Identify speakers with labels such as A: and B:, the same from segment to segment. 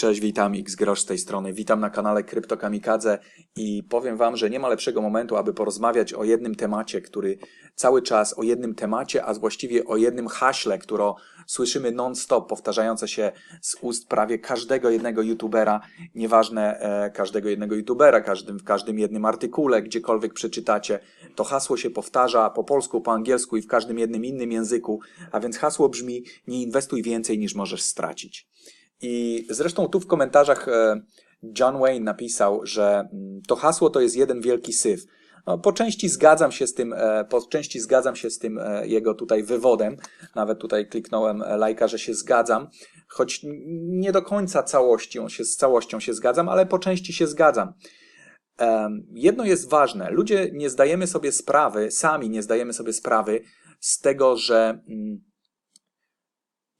A: Cześć, witam, X Grosz z tej strony. Witam na kanale Krypto Kamikadze i powiem Wam, że nie ma lepszego momentu, aby porozmawiać o jednym temacie, który cały czas o jednym temacie, a właściwie o jednym haśle, które słyszymy non-stop, powtarzające się z ust prawie każdego jednego youtubera, nieważne e, każdego jednego youtubera, każdym, w każdym jednym artykule, gdziekolwiek przeczytacie. To hasło się powtarza po polsku, po angielsku i w każdym jednym innym języku, a więc hasło brzmi: nie inwestuj więcej niż możesz stracić. I zresztą tu w komentarzach e, John Wayne napisał, że mm, to hasło to jest jeden wielki syf. No, po części zgadzam się z tym, e, po części zgadzam się z tym e, jego tutaj wywodem. Nawet tutaj kliknąłem lajka, że się zgadzam, choć nie do końca całością się, z całością się zgadzam, ale po części się zgadzam. Jedno jest ważne. Ludzie nie zdajemy sobie sprawy, sami nie zdajemy sobie sprawy z tego, że mm,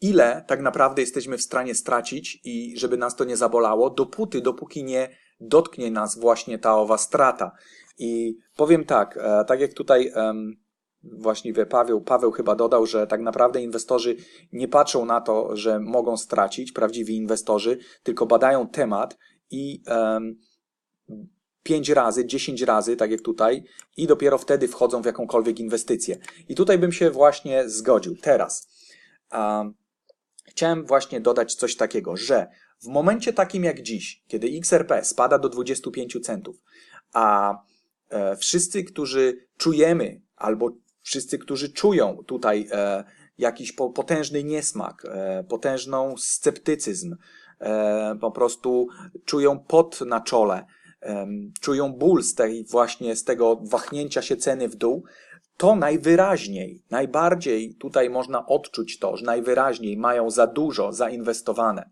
A: ile tak naprawdę jesteśmy w stanie stracić i żeby nas to nie zabolało, dopóty, dopóki nie dotknie nas właśnie ta owa strata. I powiem tak, e, tak jak tutaj właściwie Paweł, Paweł chyba dodał, że tak naprawdę inwestorzy nie patrzą na to, że mogą stracić, prawdziwi inwestorzy, tylko badają temat i pięć razy, dziesięć razy, tak jak tutaj, i dopiero wtedy wchodzą w jakąkolwiek inwestycję. I tutaj bym się właśnie zgodził. Teraz. Chciałem właśnie dodać coś takiego, że w momencie takim jak dziś, kiedy XRP spada do 25 centów, a e, wszyscy, którzy czujemy, albo wszyscy, którzy czują tutaj e, jakiś po, potężny niesmak, e, potężną sceptycyzm, po prostu czują pot na czole, czują ból z tej właśnie z tego wahnięcia się ceny w dół, to najwyraźniej, najbardziej tutaj można odczuć to, że najwyraźniej mają za dużo zainwestowane.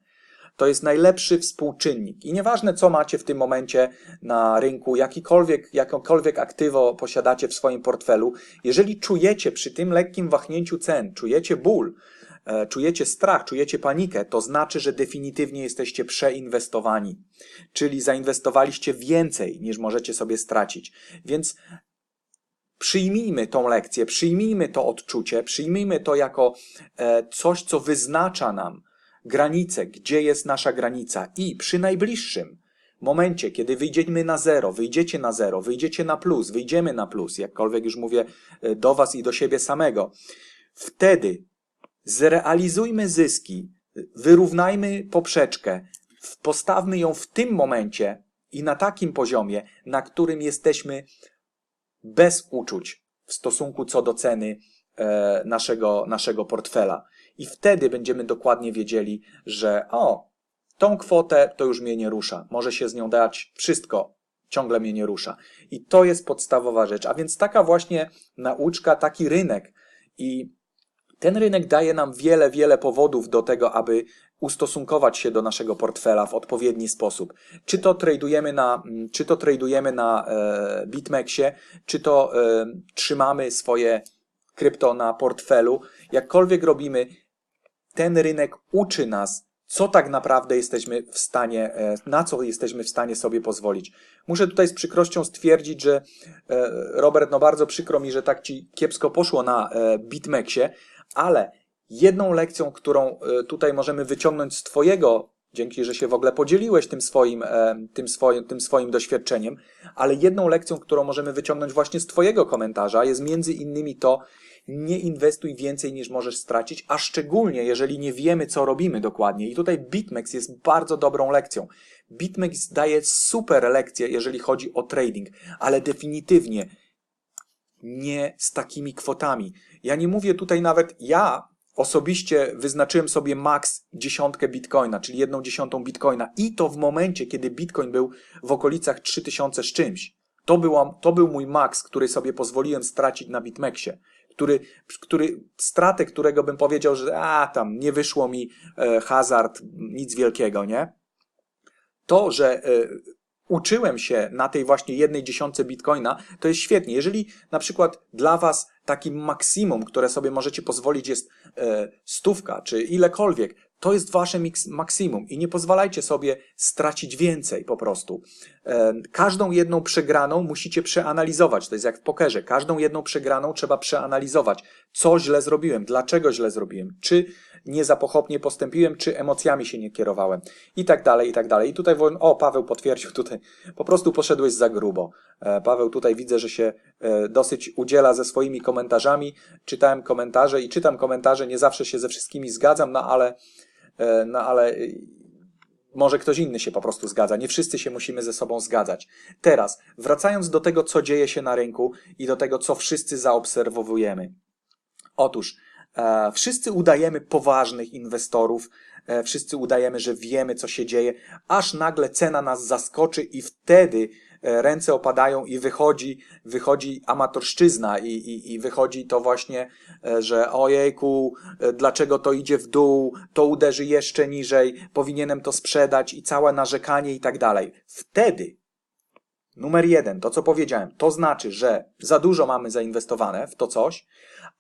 A: To jest najlepszy współczynnik. I nieważne, co macie w tym momencie na rynku, jakikolwiek, jakąkolwiek aktywo posiadacie w swoim portfelu, jeżeli czujecie przy tym lekkim wahnięciu cen, czujecie ból, e, czujecie strach, czujecie panikę, to znaczy, że definitywnie jesteście przeinwestowani. Czyli zainwestowaliście więcej niż możecie sobie stracić. Więc Przyjmijmy tą lekcję, przyjmijmy to odczucie, przyjmijmy to jako e, coś, co wyznacza nam granicę, gdzie jest nasza granica. I przy najbliższym momencie, kiedy wyjdziemy na zero, wyjdziecie na zero, wyjdziecie na plus, wyjdziemy na plus, jakkolwiek już mówię e, do Was i do siebie samego, wtedy zrealizujmy zyski, wyrównajmy poprzeczkę, postawmy ją w tym momencie i na takim poziomie, na którym jesteśmy bez uczuć w stosunku co do ceny e, naszego, naszego portfela. I wtedy będziemy dokładnie wiedzieli, że o, tą kwotę to już mnie nie rusza. Może się z nią dać wszystko, ciągle mnie nie rusza. I to jest podstawowa rzecz. A więc taka właśnie nauczka, taki rynek. I ten rynek daje nam wiele, wiele powodów do tego, aby ustosunkować się do naszego portfela w odpowiedni sposób. Czy to tradujemy na, czy to tradujemy na e, BitMEXie, czy to e, trzymamy swoje krypto na portfelu, jakkolwiek robimy, ten rynek uczy nas, co tak naprawdę jesteśmy w stanie, e, na co jesteśmy w stanie sobie pozwolić. Muszę tutaj z przykrością stwierdzić, że e, Robert, no bardzo przykro mi, że tak ci kiepsko poszło na e, BitMEXie, ale jedną lekcją, którą e, tutaj możemy wyciągnąć z Twojego, dzięki, że się w ogóle podzieliłeś tym swoim, e, tym swoim, tym swoim doświadczeniem, ale jedną lekcją, którą możemy wyciągnąć właśnie z Twojego komentarza, jest między innymi to, nie inwestuj więcej niż możesz stracić, a szczególnie jeżeli nie wiemy, co robimy dokładnie. I tutaj BitMEX jest bardzo dobrą lekcją. BitMEX daje super lekcje, jeżeli chodzi o trading, ale definitywnie nie z takimi kwotami. Ja nie mówię tutaj nawet, ja osobiście wyznaczyłem sobie max dziesiątkę bitcoina, czyli jedną dziesiątą bitcoina i to w momencie, kiedy bitcoin był w okolicach 3000 z czymś. To, to był mój max, który sobie pozwoliłem stracić na BitMEXie. Który, który, stratę, którego bym powiedział, że a tam nie wyszło mi e, hazard, nic wielkiego, nie? To, że e, uczyłem się na tej właśnie jednej dziesiątce bitcoina, to jest świetnie. Jeżeli na przykład dla Was takim maksimum, które sobie możecie pozwolić jest e, stówka czy ilekolwiek, to jest Wasze maksimum i nie pozwalajcie sobie stracić więcej po prostu. E, każdą jedną przegraną musicie przeanalizować. To jest jak w pokerze. Każdą jedną przegraną trzeba przeanalizować. Co źle zrobiłem? Dlaczego źle zrobiłem? Czy nie za pochopnie postąpiłem, czy emocjami się nie kierowałem i tak dalej, i tak dalej. I tutaj, o, Paweł potwierdził tutaj, po prostu poszedłeś za grubo. E, Paweł tutaj widzę, że się e, dosyć udziela ze swoimi komentarzami. Czytałem komentarze i czytam komentarze, nie zawsze się ze wszystkimi zgadzam, no ale, e, no ale może ktoś inny się po prostu zgadza. Nie wszyscy się musimy ze sobą zgadzać. Teraz, wracając do tego, co dzieje się na rynku i do tego, co wszyscy zaobserwowujemy. Otóż, wszyscy udajemy poważnych inwestorów, e, wszyscy udajemy, że wiemy, co się dzieje, aż nagle cena nas zaskoczy i wtedy e, ręce opadają i wychodzi, wychodzi amatorszczyzna i, i, i wychodzi to właśnie, e, że ojejku, e, dlaczego to idzie w dół, to uderzy jeszcze niżej, powinienem to sprzedać i całe narzekanie i tak dalej. Wtedy Numer jeden, to co powiedziałem, to znaczy, że za dużo mamy zainwestowane w to coś,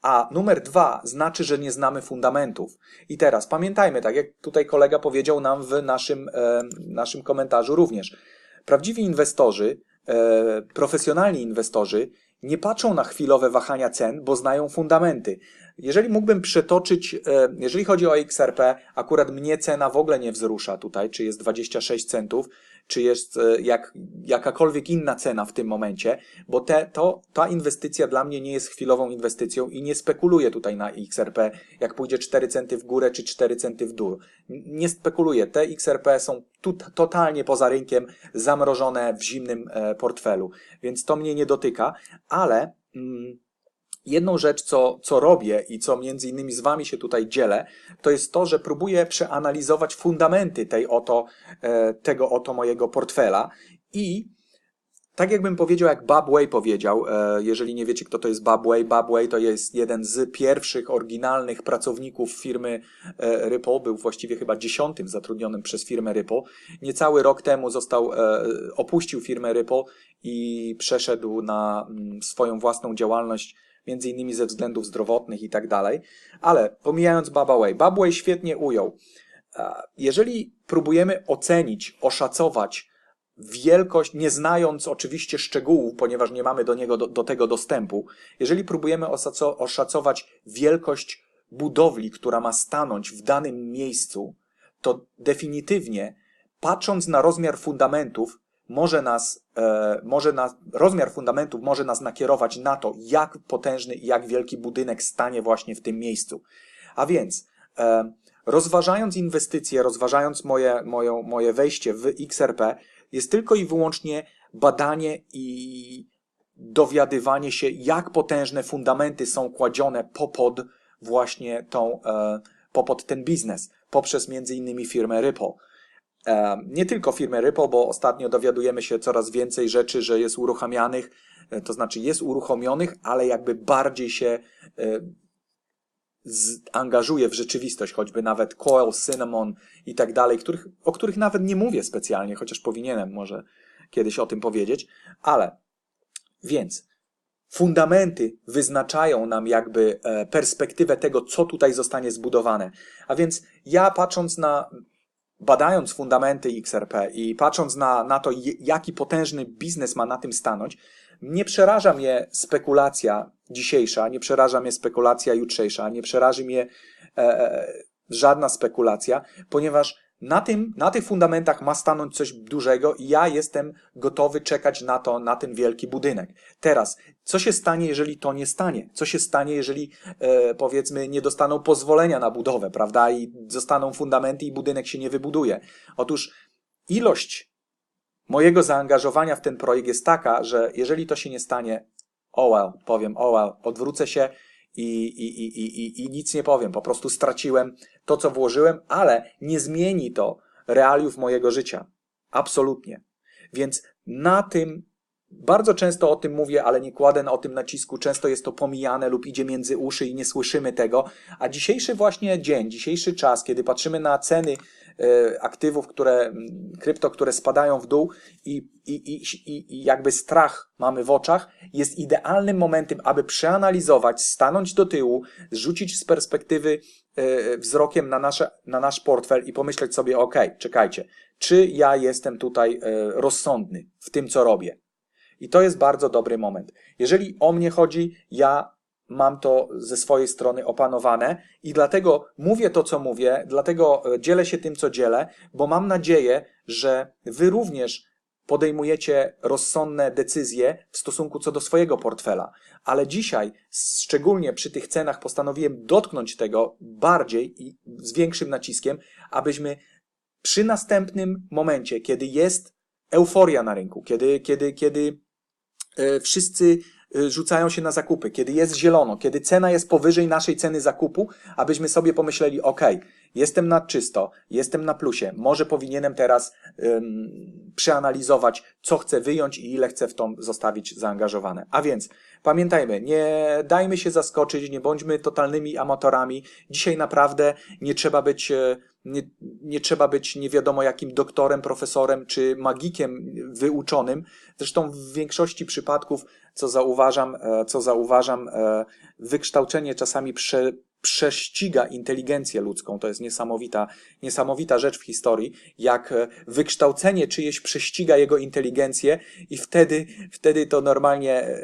A: a numer dwa znaczy, że nie znamy fundamentów. I teraz pamiętajmy, tak jak tutaj kolega powiedział nam w naszym, e, naszym komentarzu również, prawdziwi inwestorzy, e, profesjonalni inwestorzy nie patrzą na chwilowe wahania cen, bo znają fundamenty. Jeżeli mógłbym przetoczyć, e, jeżeli chodzi o XRP, akurat mnie cena w ogóle nie wzrusza tutaj, czy jest 26 centów, czy jest e, jak, jakakolwiek inna cena w tym momencie, bo te, to, ta inwestycja dla mnie nie jest chwilową inwestycją i nie spekuluję tutaj na XRP, jak pójdzie 4 centy w górę, czy 4 centy w dół. Nie spekuluję. Te XRP są tu, totalnie poza rynkiem, zamrożone w zimnym e, portfelu, więc to mnie nie dotyka, ale mm, jedną rzecz, co, co robię i co między innymi z Wami się tutaj dzielę, to jest to, że próbuję przeanalizować fundamenty tej oto, e, tego oto mojego portfela i tak jakbym powiedział, jak Bob Way powiedział, e, jeżeli nie wiecie, kto to jest Bob Way, Bob Way to jest jeden z pierwszych oryginalnych pracowników firmy e, Ripple, był właściwie chyba dziesiątym zatrudnionym przez firmę Ripple. Niecały rok temu został, opuścił firmę Ripple i przeszedł na mm, swoją własną działalność, między innymi ze względów zdrowotnych i tak dalej. Ale pomijając Baba Way, Bob Way świetnie ujął. E, Jeżeli próbujemy ocenić, oszacować wielkość, nie znając oczywiście szczegółów, ponieważ nie mamy do niego do, do tego dostępu, jeżeli próbujemy osaco- oszacować wielkość budowli, która ma stanąć w danym miejscu, to definitywnie patrząc na rozmiar fundamentów, może nas, e, może nas, rozmiar fundamentów może nas nakierować na to, jak potężny i jak wielki budynek stanie właśnie w tym miejscu. A więc, e, rozważając inwestycje, rozważając moje, moją, moje wejście w XRP, jest tylko i wyłącznie badanie i dowiadywanie się, jak potężne fundamenty są kładzione popod właśnie tą, e, popod ten biznes, poprzez między innymi firmę Ripple. Nie tylko firmę Ripple, bo ostatnio dowiadujemy się coraz więcej rzeczy, że jest uruchamianych, e, to znaczy jest uruchomionych, ale jakby bardziej się e, angażuje w rzeczywistość, choćby nawet Coil, Cinnamon i tak dalej, o których nawet nie mówię specjalnie, chociaż powinienem może kiedyś o tym powiedzieć, ale więc fundamenty wyznaczają nam jakby e, perspektywę tego, co tutaj zostanie zbudowane. A więc ja patrząc na, badając fundamenty XRP i patrząc na, na to, jaki potężny biznes ma na tym stanąć, nie przeraża mnie spekulacja dzisiejsza, nie przeraża mnie spekulacja jutrzejsza, nie przeraży mnie e, e, żadna spekulacja, ponieważ na, tym, na tych fundamentach ma stanąć coś dużego i ja jestem gotowy czekać na to, na ten wielki budynek. Teraz, co się stanie, jeżeli to nie stanie? Co się stanie, jeżeli e, powiedzmy nie dostaną pozwolenia na budowę, prawda? I zostaną fundamenty i budynek się nie wybuduje. Otóż ilość mojego zaangażowania w ten projekt jest taka, że jeżeli to się nie stanie, oh well, powiem oh well, odwrócę się i, i, i, i, i, nic nie powiem. Po prostu straciłem to, co włożyłem, ale nie zmieni to realiów mojego życia. Absolutnie. Więc na tym bardzo często o tym mówię, ale nie kładę o tym nacisku. Często jest to pomijane lub idzie między uszy i nie słyszymy tego. A dzisiejszy właśnie dzień, dzisiejszy czas, kiedy patrzymy na ceny aktywów, które, krypto, które spadają w dół i, i, i, i, i jakby strach mamy w oczach, jest idealnym momentem, aby przeanalizować, stanąć do tyłu, rzucić z perspektywy e, wzrokiem na, nasze, na nasz portfel i pomyśleć sobie, ok, czekajcie, czy ja jestem tutaj e, rozsądny w tym, co robię? I to jest bardzo dobry moment. Jeżeli o mnie chodzi, ja mam to ze swojej strony opanowane i dlatego mówię to, co mówię, dlatego e, dzielę się tym, co dzielę, bo mam nadzieję, że wy również podejmujecie rozsądne decyzje w stosunku co do swojego portfela. Ale dzisiaj, szczególnie przy tych cenach, postanowiłem dotknąć tego bardziej i z większym naciskiem, abyśmy przy następnym momencie, kiedy jest euforia na rynku, kiedy, kiedy, kiedy e, wszyscy rzucają się na zakupy, kiedy jest zielono, kiedy cena jest powyżej naszej ceny zakupu, abyśmy sobie pomyśleli, ok, jestem na czysto, jestem na plusie, może powinienem teraz ym, przeanalizować, co chcę wyjąć i ile chcę w to zostawić zaangażowane. A więc pamiętajmy, nie dajmy się zaskoczyć, nie bądźmy totalnymi amatorami. Dzisiaj naprawdę nie trzeba być, e, nie, nie trzeba być nie wiadomo jakim doktorem, profesorem czy magikiem wyuczonym. Zresztą w większości przypadków, co zauważam, e, co zauważam, e, wykształcenie czasami prze, prześciga inteligencję ludzką. To jest niesamowita, niesamowita rzecz w historii, jak e, wykształcenie czyjeś prześciga jego inteligencję i wtedy, wtedy to normalnie e,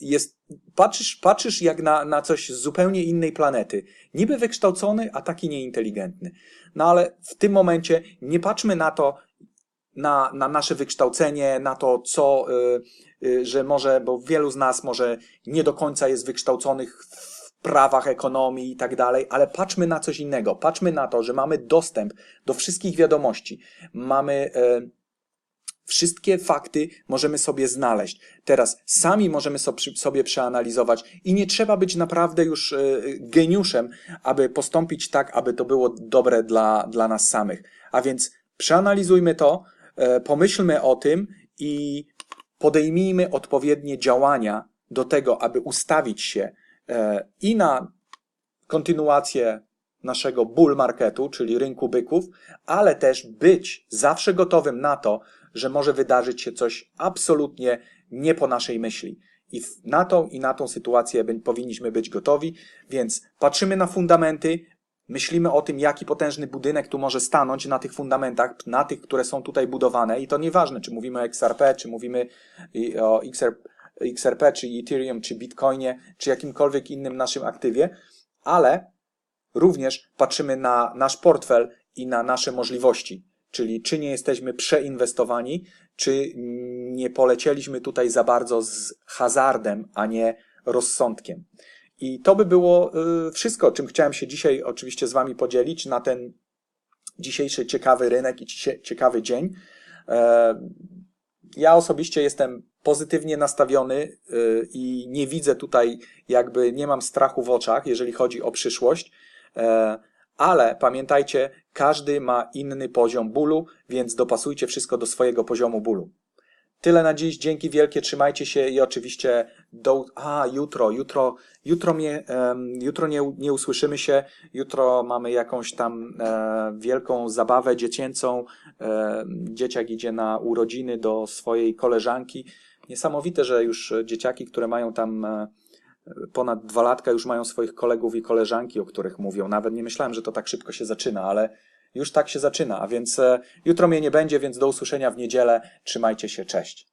A: jest, patrzysz, patrzysz jak na, na coś z zupełnie innej planety. Niby wykształcony, a taki nieinteligentny. No ale w tym momencie nie patrzmy na to, na, na nasze wykształcenie, na to, co, y, że może, bo wielu z nas może nie do końca jest wykształconych w prawach ekonomii i tak dalej, ale patrzmy na coś innego. Patrzmy na to, że mamy dostęp do wszystkich wiadomości. Mamy y, wszystkie fakty możemy sobie znaleźć. Teraz sami możemy sobie przeanalizować i nie trzeba być naprawdę już geniuszem, aby postąpić tak, aby to było dobre dla, dla nas samych. A więc przeanalizujmy to, E, pomyślmy o tym i podejmijmy odpowiednie działania do tego, aby ustawić się e, i na kontynuację naszego bull marketu, czyli rynku byków, ale też być zawsze gotowym na to, że może wydarzyć się coś absolutnie nie po naszej myśli. I na tą i na tą sytuację powinniśmy być gotowi, więc patrzymy na fundamenty, Myślimy o tym, jaki potężny budynek tu może stanąć na tych fundamentach, na tych, które są tutaj budowane i to nieważne, czy mówimy o XRP, czy mówimy o XRP, czy Ethereum, czy Bitcoinie, czy jakimkolwiek innym naszym aktywie, ale również patrzymy na nasz portfel i na nasze możliwości, czyli czy nie jesteśmy przeinwestowani, czy nie polecieliśmy tutaj za bardzo z hazardem, a nie rozsądkiem. I to by było y, wszystko, czym chciałem się dzisiaj oczywiście z Wami podzielić na ten dzisiejszy ciekawy rynek i ciekawy dzień. Ja osobiście jestem pozytywnie nastawiony y, i nie widzę tutaj, jakby nie mam strachu w oczach, jeżeli chodzi o przyszłość. E, ale pamiętajcie, każdy ma inny poziom bólu, więc dopasujcie wszystko do swojego poziomu bólu. Tyle na dziś, dzięki wielkie, trzymajcie się i oczywiście do... A, jutro, jutro, jutro, mnie, um, jutro nie, nie usłyszymy się, jutro mamy jakąś tam e, wielką zabawę dziecięcą, e, dzieciak idzie na urodziny do swojej koleżanki. Niesamowite, że już dzieciaki, które mają tam e, ponad dwa latka, już mają swoich kolegów i koleżanki, o których mówią. Nawet nie myślałem, że to tak szybko się zaczyna, ale już tak się zaczyna, a więc e, jutro mnie nie będzie, więc do usłyszenia w niedzielę. Trzymajcie się, cześć.